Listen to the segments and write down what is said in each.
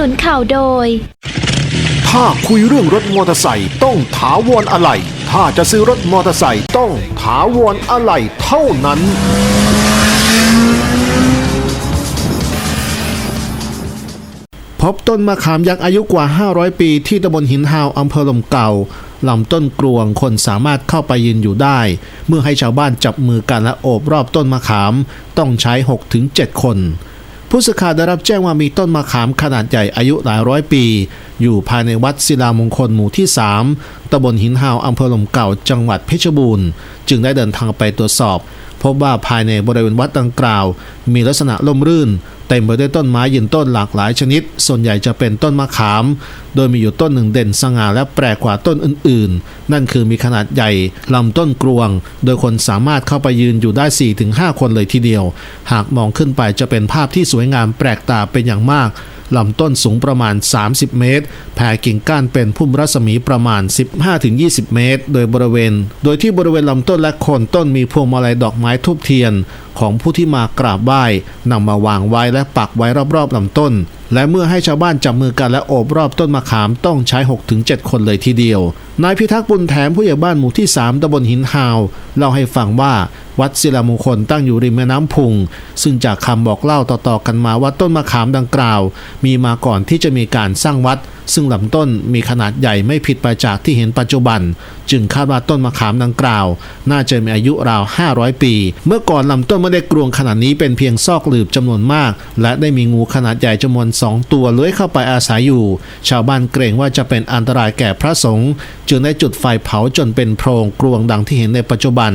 นุนข่าวโดย ถ้าคุยเรื่องรถมอเตอร์ไซค์ต้องถาวรอะไหล่ถ้าจะซื้อรถมอเตอร์ไซค์ต้องถาวรอะไหล่เท่านั้น พบต้นมะขามยักษ์อายุกว่า 500 ปีที่ตำบลหินฮาวอำเภอลมเก่าลำต้นกลวงคนสามารถเข้าไปยืนอยู่ได้ เมื่อให้ชาวบ้านจับมือกันและโอบรอบต้นมะขาม ต้องใช้ 6-7 คน ผู้สื่อข่าวได้รับแจ้งว่ามีต้นมะขามขนาดใหญ่อายุหลายร้อยปี อยู่ภายในวัดศิลามงคลหมู่ที่ 3ตำบลหินฮาวอำเภอลมเก่าจังหวัดเพชรบูรณ์ จึงได้เดินทางไปตรวจสอบ พบว่าภายในบริเวณวัดดังกล่าว มีลักษณะร่มรื่น เต็มไปด้วยต้นไม้ยืนต้นหลากหลายชนิด ส่วนใหญ่จะเป็นต้นมะขาม โดยมีอยู่ต้นหนึ่งเด่นสง่าและแปลกกว่าต้นอื่นๆ นั่นคือมีขนาดใหญ่ลำต้นกรวง โดยคนสามารถเข้าไปยืนอยู่ได้ 4-5 คนเลยทีเดียว หากมองขึ้นไปจะเป็นภาพที่สวยงามแปลกตาเป็นอย่างมาก ลำต้นสูงประมาณ 30 เมตร แผ่กิ่งก้านเป็นพุ่มรัศมีประมาณ 15-20 เมตร โดยบริเวณ โดยที่บริเวณลำต้นและโคนต้นมีพวงมาลัยดอกไม้ทูบเทียน ของผู้ที่มากราบไหว้นำมาวางไว้และปักไว้รอบๆลำต้น และเมื่อให้ชาวบ้านจับมือกันและโอบรอบต้นมะขามต้องใช้ 6-7 คนเลยทีเดียวนายพิทักษ์บุญแถมผู้ใหญ่บ้านหมู่ที่ 3ตำบลหินฮาวเล่าให้ฟังว่า วัดศิลามงคลตั้งอยู่ริมแม่น้ำพุง ซึ่งจากคำบอกเล่าต่อๆกันมาว่าต้นมะขามดังกล่าว มีมาก่อนที่จะมีการสร้างวัด ซึ่งลำต้นมีขนาดใหญ่ไม่ผิดไปจากที่เห็นปัจจุบัน จึงคาดว่าต้นมะขามดังกล่าว น่าจะมีอายุราว 500 ปี เมื่อก่อนลำต้นไม่ได้กรวงขนาดนี้เป็นเพียงซอกหลืบจำนวนมาก และได้มีงูขนาดใหญ่จำนวน2ตัวเลื้อยเข้าไปอาศัยอยู่ ชาวบ้านเกรงว่าจะเป็นอันตรายแก่พระสงฆ์จึงได้จุดไฟเผาจนเป็นโพรงกรวงดังที่เห็นในปัจจุบัน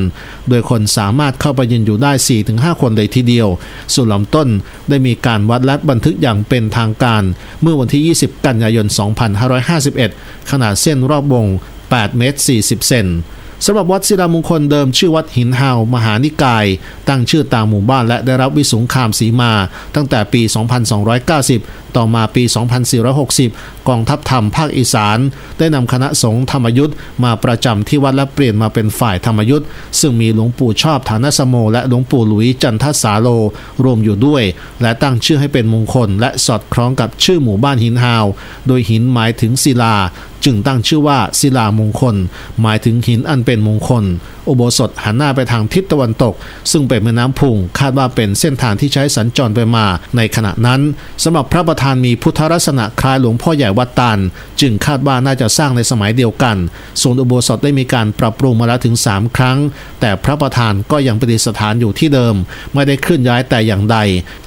โดยคนสามารถเข้าไปยืนอยู่ได้ 4-5 คนเลยทีเดียว ส่วนลำต้นได้มีการวัดและบันทึกอย่างเป็นทางการ เมื่อวันที่ 20 กันยายน 2551 ขนาดเส้นรอบวง 8 เมตร 40 เซน สำหรับวัดศิลามงคลเดิมชื่อวัดหินฮาวมหานิกาย ตั้งชื่อตามหมู่บ้านและได้รับวิสุงคามสีมา ตั้งแต่ปี 2290 ต่อมาปี 2460 กองทัพธรรมภาคอีสาน ได้นำคณะสงฆ์ธรรมยุทธ์มาประจำที่วัดและเปลี่ยนมาเป็นฝ่ายธรรมยุทธ์ซึ่งมีหลวงปู่ชอบฐานสโม และหลวงปู่หลุยจันทสาโลรวมอยู่ด้วย และตั้งชื่อให้เป็นมงคล และสอดคล้องกับชื่อหมู่บ้านหินฮาว โดยหินหมายถึงศิลา จึงตั้งชื่อว่าศิลามงคล หมายถึงหินอันเป็นมงคล อุโบสถหันหน้าไปทางทิศตะวันตก ซึ่งเป็นแม่น้ำพุงคาดว่าเป็นเส้นทางที่ใช้สัญจรไปมาในขณะนั้นสำหรับพระประธานมีพุทธลักษณะคล้ายหลวงพ่อใหญ่วัดตาลจึงคาดว่าน่าจะสร้างในสมัยเดียวกันส่วนอุโบสถได้มีการปรับปรุงมาแล้วถึง 3 ครั้ง แต่พระประธานก็ยังประดิษฐานอยู่ที่เดิม ไม่ได้เคลื่อนย้ายแต่อย่างใด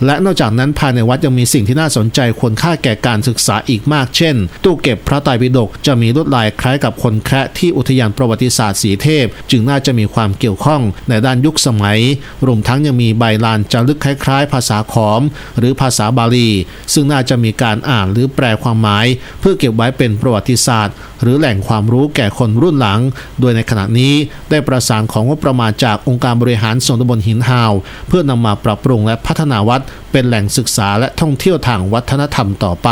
และนอกจากนั้นภายในวัดยังมีสิ่งที่น่าสนใจควรค่าแก่การศึกษาอีกมาก เช่น ตู้เก็บพระไตรปิฎกจะมีลวดลายคล้ายกับคนแคระที่อุทยานประวัติศาสตร์สีเทพ จึงน่าจะมีความเกี่ยวข้องในด้านยุคสมัย รวมทั้งยังมีใบลานจารึกคล้าย ๆ ภาษาขอม หรือภาษาบาลี ซึ่งน่าจะมีการอ่านหรือแปลความหมาย เพื่อเก็บไว้เป็นประวัติศาสตร์ หรือแหล่งความรู้แก่คนรุ่นหลัง โดยในขณะนี้ได้ประสานของงบประมาณจากองค์การบริหารส่วนตำบลหินฮาว เพื่อนำมาปรับปรุงและพัฒนาวัดเป็นแหล่งศึกษาและท่องเที่ยวทางวัฒนธรรมต่อไป